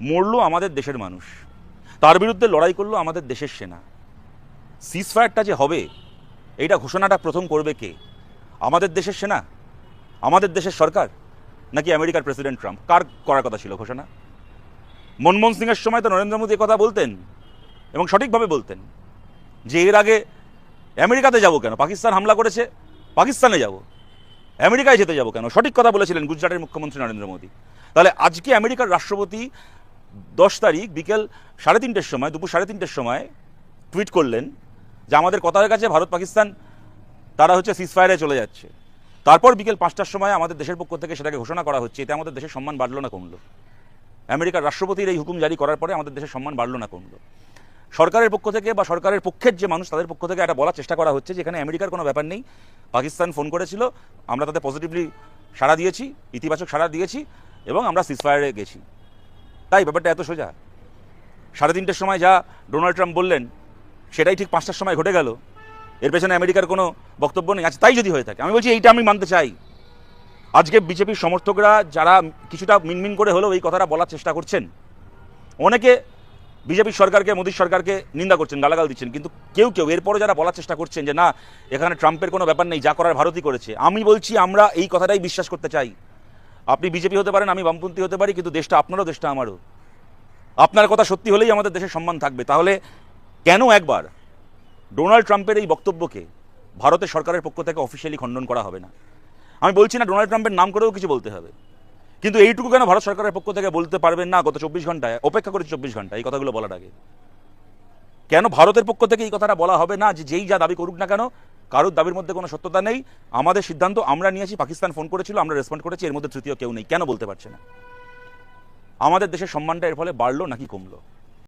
মরলো আমাদের দেশের মানুষ। তার বিরুদ্ধে লড়াই করল আমাদের দেশের সেনা। সিজফায়ারটা যে হবে, এইটা ঘোষণাটা প্রথম করবে কে? আমাদের দেশের সেনা? আমাদের দেশের সরকার? নাকি আমেরিকার প্রেসিডেন্ট ট্রাম্প? কার করার কথা ছিল ঘোষণা? মনমোহন সিংয়ের সময় তো নরেন্দ্র মোদী কথা বলতেন এবং সঠিকভাবে বলতেন যে এর আগে আমেরিকাতে যাব কেন? পাকিস্তান হামলা করেছে, পাকিস্তানে যাব। আমেরিকায় যেতে যাব কেন? সঠিক কথা বলেছিলেন গুজরাটের মুখ্যমন্ত্রী নরেন্দ্র মোদী। তাহলে আজকে আমেরিকার রাষ্ট্রপতি দশ তারিখ বিকেল সাড়ে তিনটের সময়, দুপুর সাড়ে তিনটের সময় টুইট করলেন যে আমাদের কথার কাছে ভারত, পাকিস্তান, তারা হচ্ছে সিজফায়ারে চলে যাচ্ছে। তারপর বিকেল পাঁচটার সময় আমাদের দেশের পক্ষ থেকে সেটাকে ঘোষণা করা হচ্ছে, এতে আমাদের দেশের সম্মান বাড়লো না, কমলো। আমেরিকার রাষ্ট্রপতির এই হুকুম জারি করার পরে আমাদের দেশের সম্মান বাড়লো না, কমলো। সরকারের পক্ষ থেকে বা সরকারের পক্ষের যে মানুষ, তাদের পক্ষ থেকে একটা বলার চেষ্টা করা হচ্ছে যে এখানে আমেরিকার কোনো ব্যাপার নেই। পাকিস্তান ফোন করেছিল, আমরা তাদের পজিটিভলি সাড়া দিয়েছি, ইতিবাচক সাড়া দিয়েছি এবং আমরা সিজফায়ারে গেছি। তাই ব্যাপারটা এত সোজা? সাড়ে তিনটের সময় যা ডোনাল্ড ট্রাম্প বললেন, সেটাই ঠিক পাঁচটার সময় ঘটে গেল। এর পেছনে আমেরিকার কোনো বক্তব্য নেই। আচ্ছা তাই যদি হয়ে থাকে, আমি বলছি এইটা আমি মানতে চাই। আজকে বিজেপির সমর্থকরা যারা কিছুটা মিনমিন করে হলেও এই কথাটা বলার চেষ্টা করছেন, অনেকে বিজেপির সরকারকে মোদীর সরকারকে নিন্দা করছেন, গালাগাল দিচ্ছেন, কিন্তু কেউ কেউ এরপরে যারা বলার চেষ্টা করছেন যে না, এখানে ট্রাম্পের কোনো ব্যাপার নেই, যা করার ভারতই করেছে, আমি বলছি আমরা এই কথাটাই বিশ্বাস করতে চাই। আপনি বিজেপি হতে পারেন, আমি বামপন্থী হতে পারি, কিন্তু দেশটা আপনারও, দেশটা আমারও। আপনার কথা সত্যি হলেই আমাদের দেশের সম্মান থাকবে। তাহলে কেন একবার ডোনাল্ড ট্রাম্পের এই বক্তব্যকে ভারতের সরকারের পক্ষ থেকে অফিসিয়ালি খণ্ডন করা হবে না? আমি বলছি না ডোনাল্ড ট্রাম্পের নাম করেও কিছু বলতে হবে। কিন্তু এইটুকু কেন ভারত সরকারের পক্ষ থেকে বলতে পারবেন না গত চব্বিশ ঘন্টায়? অপেক্ষা করেছি চব্বিশ ঘণ্টা এই কথাগুলো বলার আগে। কেন ভারতের পক্ষ থেকে এই কথাটা বলা হবে না যে যেই যা দাবি করুক না কেন কারোর দাবির মধ্যে কোনো সত্যতা নেই। আমাদের সিদ্ধান্ত, আমরা নিয়েছি পাকিস্তান ফোন করেছিল, আমরা রেসপন্ড করেছি, এর মধ্যে তৃতীয় কেউ নেই। কেন বলতে পারছে না? আমাদের দেশের সম্মানটা এর ফলে বাড়লো নাকি কমলো?